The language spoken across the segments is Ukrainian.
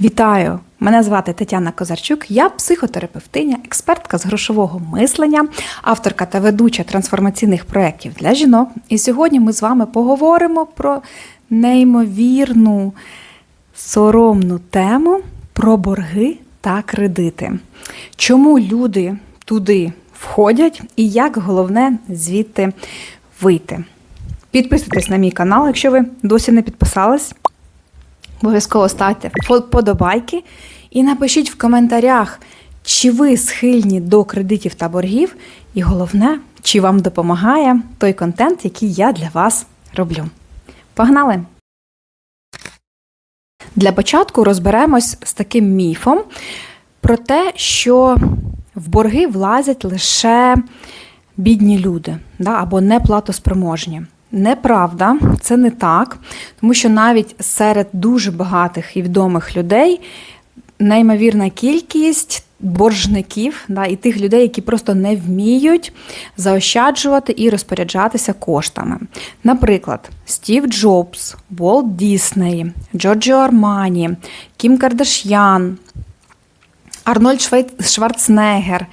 Вітаю! Мене звати Тетяна Козарчук, я психотерапевтиня, експертка з грошового мислення, авторка та ведуча трансформаційних проєктів для жінок. І сьогодні ми з вами поговоримо про неймовірну соромну тему про борги та кредити. Чому люди туди входять і як головне звідти вийти? Підписуйтесь на мій канал, якщо ви досі не підписались. Обов'язково ставте вподобайки і напишіть в коментарях, чи ви схильні до кредитів та боргів, і головне, чи вам допомагає той контент, який я для вас роблю. Погнали! Для початку розберемось з таким міфом про те, що в борги влазять лише бідні люди да, або неплатоспроможні. Неправда, це не так, тому що навіть серед дуже багатих і відомих людей неймовірна кількість боржників да, і тих людей, які просто не вміють заощаджувати і розпоряджатися коштами. Наприклад, Стів Джобс, Волт Дісней, Джорджіо Армані, Кім Кардаш'ян, Арнольд Шварценеггер.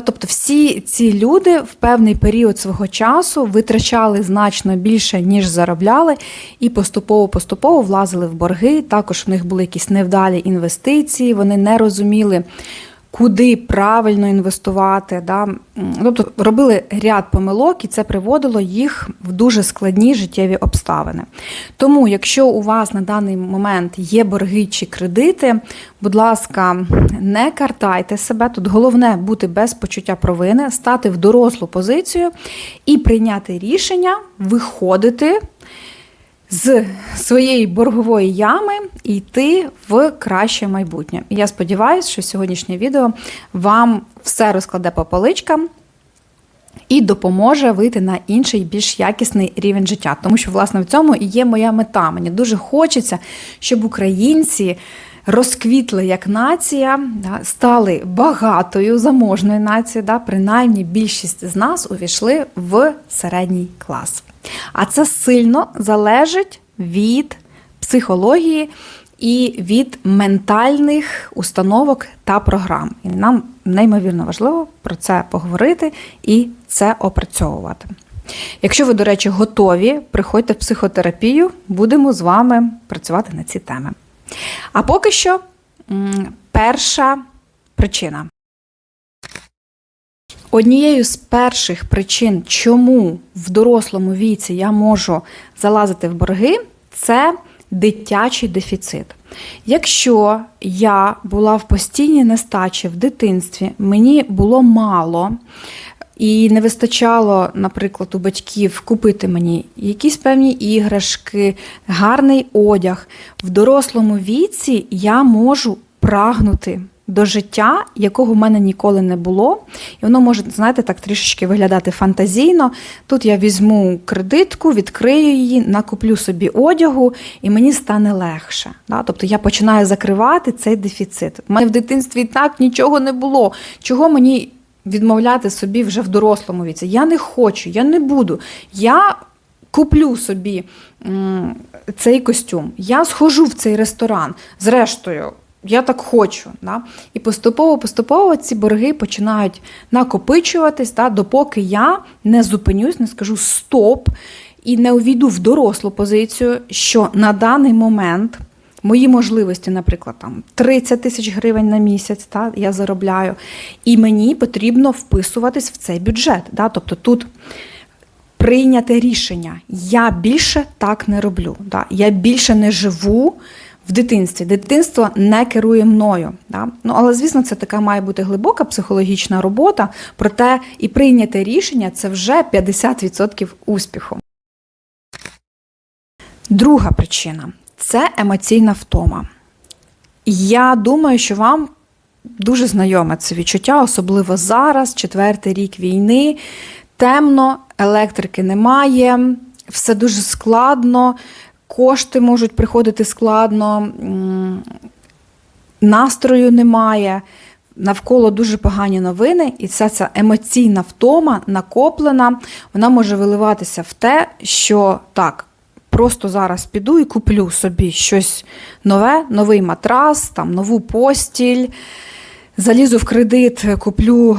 Тобто всі ці люди в певний період свого часу витрачали значно більше, ніж заробляли, і поступово-поступово влазили в борги. Також в них були якісь невдалі інвестиції, вони не розуміли. Куди правильно інвестувати, да? тобто робили ряд помилок, і це приводило їх в дуже складні життєві обставини. Тому, якщо у вас на даний момент є борги чи кредити, будь ласка, не картайте себе. Тут головне бути без почуття провини, стати в дорослу позицію і прийняти рішення виходити з своєї боргової ями і йти в краще майбутнє. І я сподіваюся, що сьогоднішнє відео вам все розкладе по поличкам. І допоможе вийти на інший, більш якісний рівень життя. Тому що, власне, в цьому і є моя мета. Мені дуже хочеться, щоб українці розквітли як нація, стали багатою заможною нацією, да, принаймні більшість з нас увійшли в середній клас. А це сильно залежить від психології і від ментальних установок та програм. І нам неймовірно важливо про це поговорити і це опрацьовувати. Якщо ви, до речі, готові, приходьте в психотерапію, будемо з вами працювати на ці теми. А поки що перша причина. Однією з перших причин, чому в дорослому віці я можу залазити в борги, це дитячий дефіцит. Якщо я була в постійній нестачі в дитинстві, мені було мало. І не вистачало, наприклад, у батьків купити мені якісь певні іграшки, гарний одяг. В дорослому віці я можу прагнути до життя, якого в мене ніколи не було. І воно може, знаєте, так трішечки виглядати фантазійно. Тут я візьму кредитку, відкрию її, накуплю собі одягу, і мені стане легше. Да? Тобто я починаю закривати цей дефіцит. У мене в дитинстві і так нічого не було. Чого мені відмовляти собі вже в дорослому віці? Я не хочу, я не буду. Я куплю собі цей костюм, я схожу в цей ресторан. Зрештою, я так хочу. Да? І поступово-поступово ці борги починають накопичуватись, да? допоки я не зупинюсь, не скажу стоп і не увійду в дорослу позицію, що на даний момент. Мої можливості, наприклад, там 30 тисяч гривень на місяць, та, я заробляю, і мені потрібно вписуватись в цей бюджет. Да? Тобто тут прийняте рішення. Я більше так не роблю. Да? Я більше не живу в дитинстві. Дитинство не керує мною. Да? Ну, Але, звісно, це така має бути глибока психологічна робота, проте і прийняте рішення це вже 50% успіху. Друга причина це емоційна втома. Я думаю, що вам дуже знайоме це відчуття, особливо зараз, четвертий рік війни. Темно, електрики немає, все дуже складно, кошти можуть приходити складно, настрою немає. Навколо дуже погані новини, і вся ця емоційна втома накоплена, вона може виливатися в те, що так, просто зараз піду і куплю собі щось нове, новий матрас, там, нову постіль. Залізу в кредит, куплю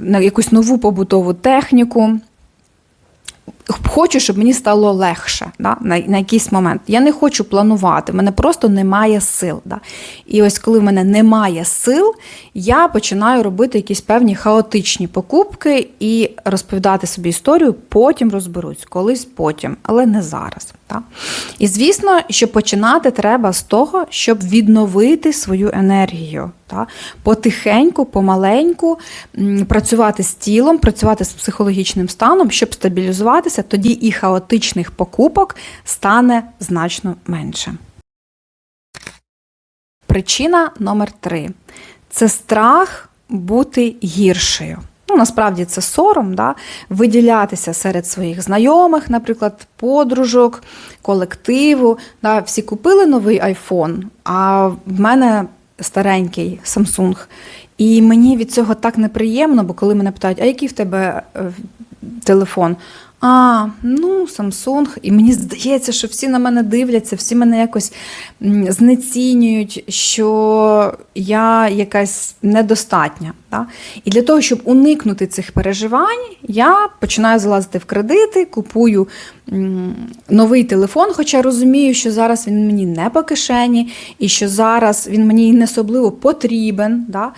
якусь нову побутову техніку. Хочу, щоб мені стало легше да, на, на якийсь момент. Я не хочу планувати, в мене просто немає сил. Да. І ось коли в мене немає сил, я починаю робити якісь певні хаотичні покупки і розповідати собі історію, потім розберусь, колись потім, але не зараз. Да. І звісно, що починати треба з того, щоб відновити свою енергію. Та? Потихеньку, помаленьку працювати з тілом, працювати з психологічним станом, щоб стабілізуватися, тоді і хаотичних покупок стане значно менше. Причина номер три це страх бути гіршою. Ну, насправді це сором, да? виділятися серед своїх знайомих, наприклад, подружок, колективу. Да? Всі купили новий айфон, а в мене старенький Samsung. І мені від цього так неприємно, бо коли мене питають, а який в тебе е, телефон? А, ну, Samsung. І мені здається, що всі на мене дивляться, всі мене якось знецінюють, що я якась недостатня. Да? І для того, щоб уникнути цих переживань, я починаю залазити в кредити, купую новий телефон, хоча розумію, що зараз він мені не по кишені, і що зараз він мені не особливо потрібен. Да?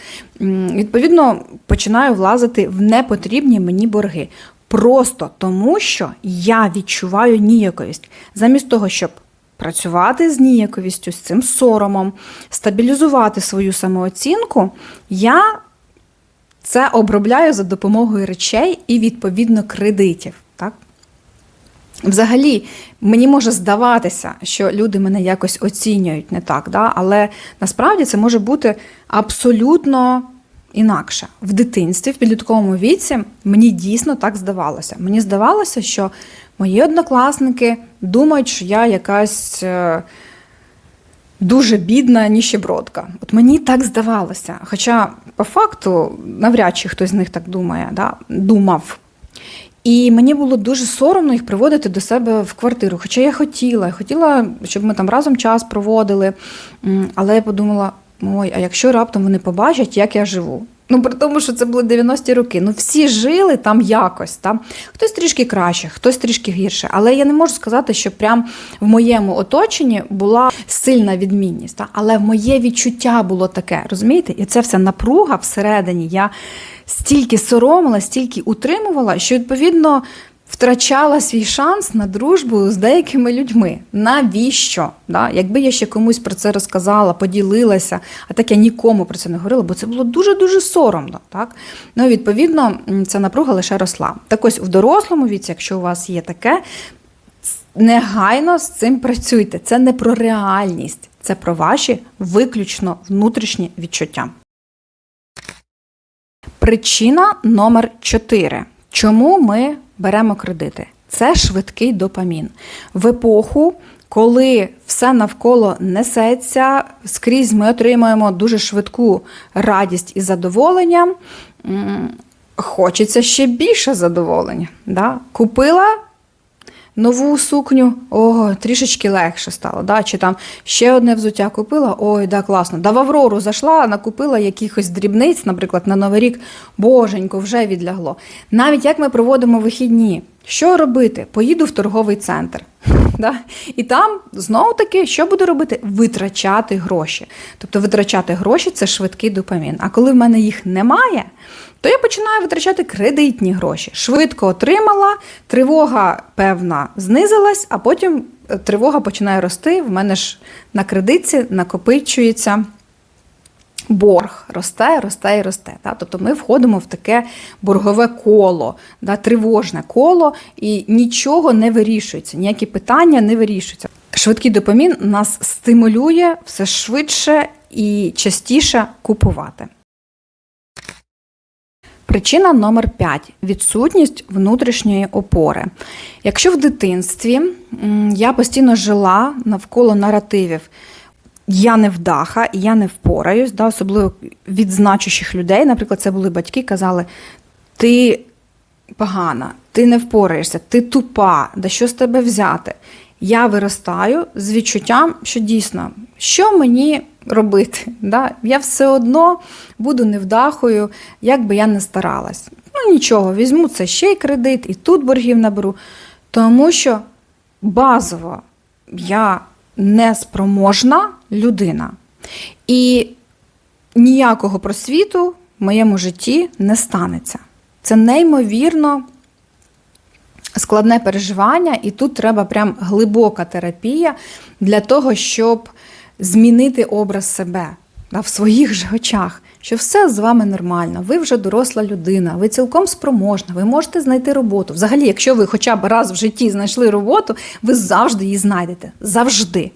Відповідно, починаю влазити в непотрібні мені борги. Просто тому, що я відчуваю ніяковість. Замість того, щоб працювати з ніяковістю, з цим соромом, стабілізувати свою самооцінку, я це обробляю за допомогою речей і, відповідно, кредитів. Так? Взагалі, мені може здаватися, що люди мене якось оцінюють не так, да? але насправді це може бути абсолютно інакше. В дитинстві, в підлітковому віці, мені дійсно так здавалося. Мені здавалося, що мої однокласники думають, що я якась. е, Дуже бідна ніщебродка. От мені так здавалося. Хоча, по факту, навряд чи хтось з них так думає, да? думав. І мені було дуже соромно їх приводити до себе в квартиру. Хоча я хотіла, я хотіла, щоб ми там разом час проводили. Але я подумала: ой, а якщо раптом вони побачать, як я живу? Ну, при тому, що це були 90-ті роки. Ну, всі жили там якось. Там. Хтось трішки краще, хтось трішки гірше. Але я не можу сказати, що прям в моєму оточенні була сильна відмінність. Та? Але моє відчуття було таке, розумієте? І це вся напруга всередині. Я стільки соромила, стільки утримувала, що відповідно втрачала свій шанс на дружбу з деякими людьми. Навіщо? Да? Якби я ще комусь про це розказала, поділилася, а так я нікому про це не говорила, бо це було дуже-дуже соромно. Так? Ну, відповідно, ця напруга лише росла. Так ось в дорослому віці, якщо у вас є таке, негайно з цим працюйте. Це не про реальність, це про ваші виключно внутрішні відчуття. Причина номер 4. Чому ми беремо кредити? Це швидкий допамін. В епоху, коли все навколо несеться, скрізь ми отримуємо дуже швидку радість і задоволення. Хочеться ще більше задоволення. Да? Купила нову сукню, ого, трішечки легше стало. Да? Чи там ще одне взуття купила, ой, да, класно. Да в Аврору зайшла, накупила якихось дрібниць, наприклад, на Новий рік, боженько, вже відлягло. Навіть як ми проводимо вихідні, що робити? Поїду в торговий центр. Да? І там знову таки, що буду робити? Витрачати гроші. Тобто витрачати гроші це швидкий допамін. А коли в мене їх немає, то я починаю витрачати кредитні гроші. Швидко отримала, тривога певна знизилась, а потім е, тривога починає рости. В мене ж на кредитці накопичується. Борг росте, росте і росте. Да? Тобто ми входимо в таке боргове коло, да? тривожне коло, і нічого не вирішується, ніякі питання не вирішуються. Швидкий допамін нас стимулює все швидше і частіше купувати. Причина номер 5 відсутність внутрішньої опори. Якщо в дитинстві я постійно жила навколо наративів, я не вдаха я не впораюсь, да, особливо від значущих людей, наприклад, це були батьки, казали, ти погана, ти не впораєшся, ти тупа, да що з тебе взяти. Я виростаю з відчуттям, що дійсно, що мені робити? Да? Я все одно буду невдахою, як би я не старалась. Ну нічого, візьму це ще й кредит, і тут боргів наберу. Тому що базово я неспроможна людина. І ніякого просвіту в моєму житті не станеться. Це неймовірно складне переживання, і тут треба прям глибока терапія для того, щоб змінити образ себе да, в своїх же очах, що все з вами нормально, ви вже доросла людина, ви цілком спроможна, ви можете знайти роботу. Взагалі, якщо ви хоча б раз в житті знайшли роботу, ви завжди її знайдете. Завжди.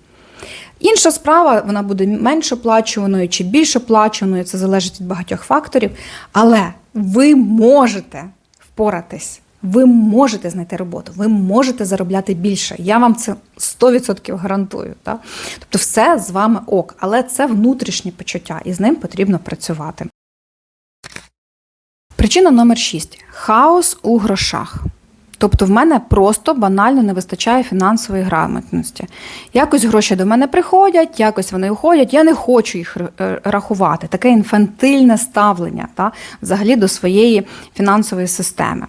Інша справа, вона буде менш оплачуваною чи більш оплачуваною, це залежить від багатьох факторів. Але ви можете впоратись, ви можете знайти роботу, ви можете заробляти більше. Я вам це 100% гарантую. Так? Тобто, все з вами ок, але це внутрішнє почуття, і з ним потрібно працювати. Причина номер 6. хаос у грошах. Тобто в мене просто банально не вистачає фінансової грамотності. Якось гроші до мене приходять, якось вони уходять. Я не хочу їх е, рахувати. Таке інфантильне ставлення та, взагалі до своєї фінансової системи.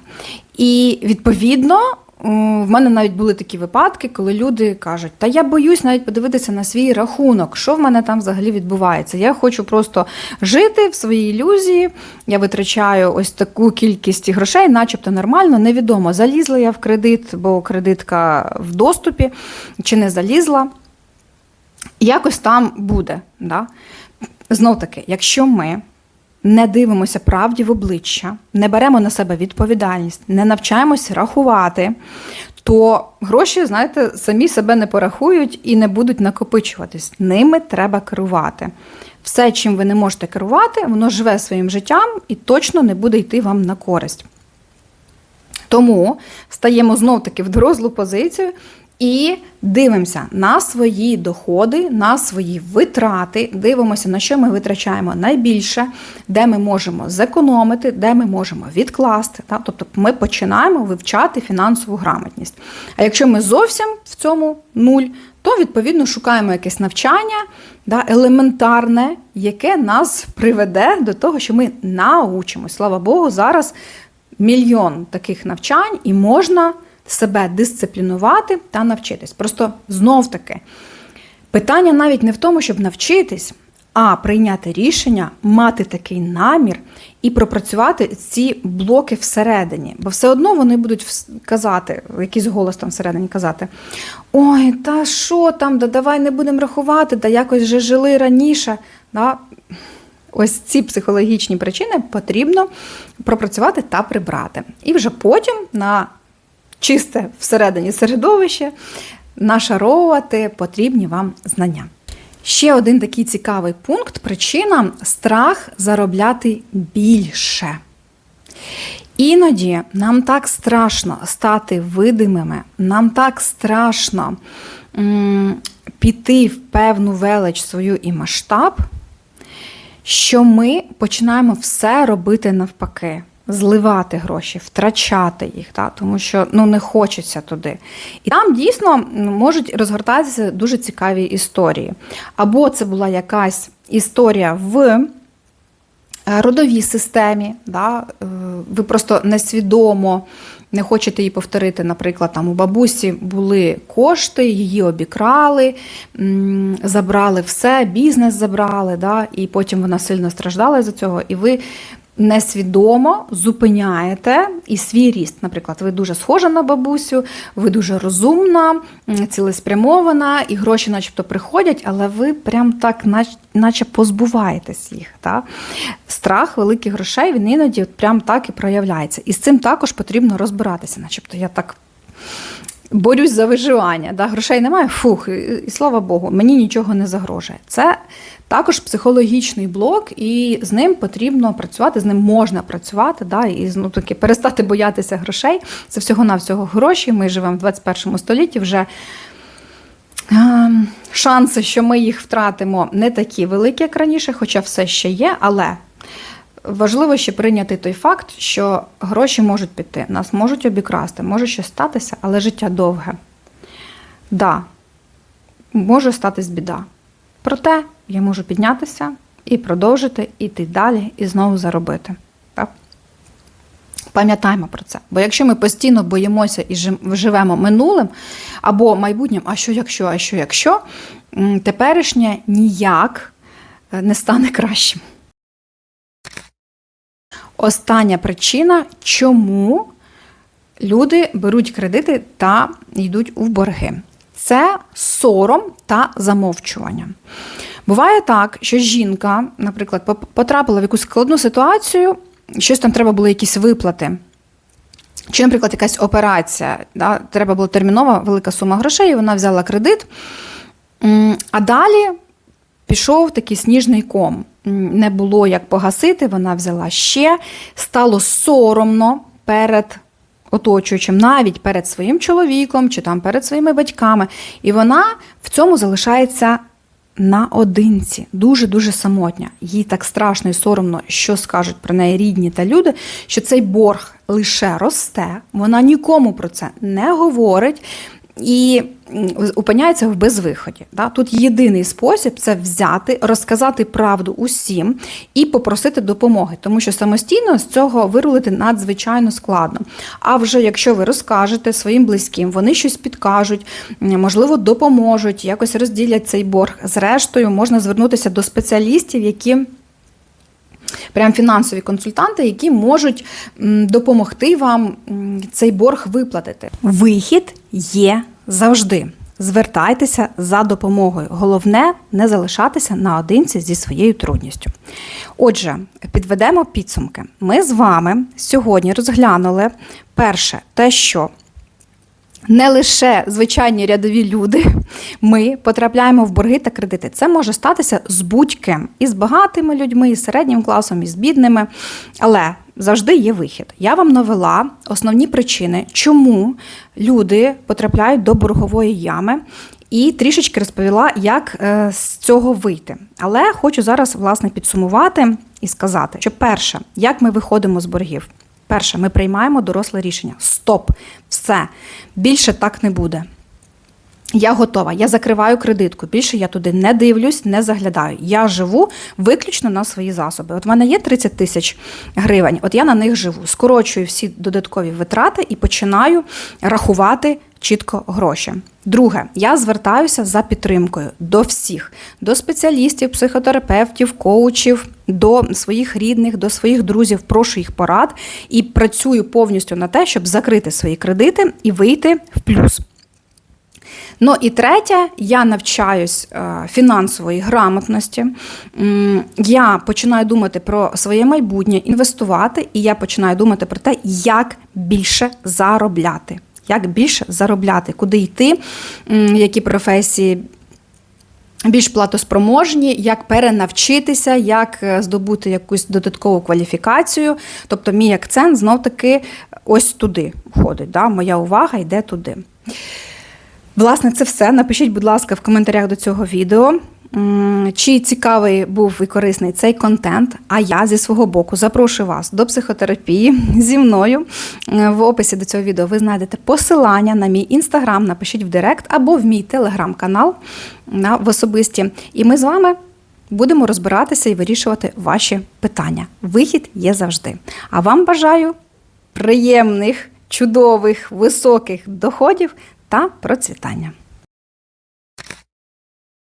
І відповідно в мене навіть були такі випадки, коли люди кажуть, та я боюсь навіть подивитися на свій рахунок, що в мене там взагалі відбувається. Я хочу просто жити в своїй ілюзії. Я витрачаю ось таку кількість грошей, начебто нормально, невідомо, залізла я в кредит, бо кредитка в доступі чи не залізла. Якось там буде. Да? Знов таки, якщо ми не дивимося правді в обличчя, не беремо на себе відповідальність, не навчаємось рахувати, то гроші, знаєте, самі себе не порахують і не будуть накопичуватись. Ними треба керувати. Все, чим ви не можете керувати, воно живе своїм життям і точно не буде йти вам на користь. Тому стаємо знов-таки в дорослу позицію і дивимося на свої доходи, на свої витрати, дивимося, на що ми витрачаємо найбільше, де ми можемо зекономити, де ми можемо відкласти. Так? Тобто ми починаємо вивчати фінансову грамотність. А якщо ми зовсім в цьому нуль, то відповідно шукаємо якесь навчання да, елементарне, яке нас приведе до того, що ми научимось. Слава Богу, зараз мільйон таких навчань і можна себе дисциплінувати та навчитись. Просто знов таки питання навіть не в тому, щоб навчитись, а прийняти рішення, мати такий намір і пропрацювати ці блоки всередині. Бо все одно вони будуть казати, якийсь голос там всередині казати: Ой, та що там, да давай не будемо рахувати, да якось вже жили раніше. Да? Ось ці психологічні причини потрібно пропрацювати та прибрати. І вже потім на чисте всередині середовище, нашаровувати потрібні вам знання. Ще один такий цікавий пункт причина страх заробляти більше. Іноді нам так страшно стати видимими, нам так страшно м піти в певну велич свою і масштаб, що ми починаємо все робити навпаки зливати гроші, втрачати їх, та, тому що ну, не хочеться туди. І там дійсно можуть розгортатися дуже цікаві історії. Або це була якась історія в е, родовій системі, да, е, ви просто несвідомо. Не хочете її повторити, наприклад, там у бабусі були кошти, її обікрали, забрали все, бізнес забрали, да, і потім вона сильно страждала за цього. І ви несвідомо зупиняєте і свій ріст. Наприклад, ви дуже схожа на бабусю, ви дуже розумна, цілеспрямована, і гроші, начебто, приходять, але ви прям так, наче позбуваєтесь їх. Так? Страх великих грошей він іноді от прям так і проявляється. І з цим також потрібно розбиратися, начебто я так. Борюсь за виживання, да, грошей немає, фух, і, і слава Богу, мені нічого не загрожує. Це також психологічний блок, і з ним потрібно працювати, з ним можна працювати, да, і ну, таки перестати боятися грошей. Це всього-навсього гроші. Ми живемо в 21 столітті вже. Шанси, що ми їх втратимо, не такі великі, як раніше, хоча все ще є, але важливо ще прийняти той факт, що гроші можуть піти, нас можуть обікрасти, може щось статися, але життя довге. Да, може статись біда. Проте я можу піднятися і продовжити іти далі і знову заробити. Так? Пам'ятаємо про це. Бо якщо ми постійно боїмося і живемо минулим або майбутнім, а що якщо, а що якщо, теперішнє ніяк е, не стане кращим. Остання причина, чому люди беруть кредити та йдуть у борги. Це сором та замовчування. Буває так, що жінка, наприклад, потрапила в якусь складну ситуацію, щось там треба було якісь виплати. Чи, наприклад, якась операція, да, треба була термінова велика сума грошей, і вона взяла кредит. А далі пішов такий сніжний ком. Не було як погасити, вона взяла ще, стало соромно перед оточуючим, навіть перед своїм чоловіком чи там перед своїми батьками. І вона в цьому залишається наодинці, дуже-дуже самотня. Їй так страшно і соромно, що скажуть про неї рідні та люди, що цей борг лише росте, вона нікому про це не говорить. І опиняється в безвиході. Да? Тут єдиний спосіб це взяти, розказати правду усім і попросити допомоги, тому що самостійно з цього вирулити надзвичайно складно. А вже якщо ви розкажете своїм близьким, вони щось підкажуть, можливо, допоможуть, якось розділять цей борг. Зрештою, можна звернутися до спеціалістів, які прям фінансові консультанти, які можуть допомогти вам цей борг виплатити. Вихід є завжди. Звертайтеся за допомогою. Головне не залишатися наодинці зі своєю трудністю. Отже, підведемо підсумки. Ми з вами сьогодні розглянули перше те, що не лише звичайні рядові люди, ми потрапляємо в борги та кредити. Це може статися з будь-ким і з багатими людьми, і з середнім класом, і з бідними. Але завжди є вихід. Я вам навела основні причини, чому люди потрапляють до боргової ями. І трішечки розповіла, як е, з цього вийти. Але хочу зараз власне підсумувати і сказати, що перше, як ми виходимо з боргів. Перше, ми приймаємо доросле рішення. Стоп, все, більше так не буде. Я готова, я закриваю кредитку. Більше я туди не дивлюсь, не заглядаю. Я живу виключно на свої засоби. От в мене є 30 тисяч гривень, от я на них живу. Скорочую всі додаткові витрати і починаю рахувати чітко гроші. Друге, я звертаюся за підтримкою до всіх, до спеціалістів, психотерапевтів, коучів, до своїх рідних, до своїх друзів. Прошу їх порад і працюю повністю на те, щоб закрити свої кредити і вийти в плюс. Ну і третє, я навчаюсь е, фінансової грамотності. Я починаю думати про своє майбутнє, інвестувати, і я починаю думати про те, як більше заробляти. Як більше заробляти, куди йти, які професії більш платоспроможні, як перенавчитися, як е, здобути якусь додаткову кваліфікацію. Тобто, мій акцент знов таки ось туди входить. Да? Моя увага йде туди. Власне, це все. Напишіть, будь ласка, в коментарях до цього відео. Чи цікавий був і корисний цей контент? А я зі свого боку запрошую вас до психотерапії зі мною. Е, В описі до цього відео ви знайдете посилання на мій інстаграм, напишіть в Директ або в мій телеграм-канал на в особисті. І ми з вами будемо розбиратися і вирішувати ваші питання. Вихід є завжди. А вам бажаю приємних, чудових, високих доходів та процвітання.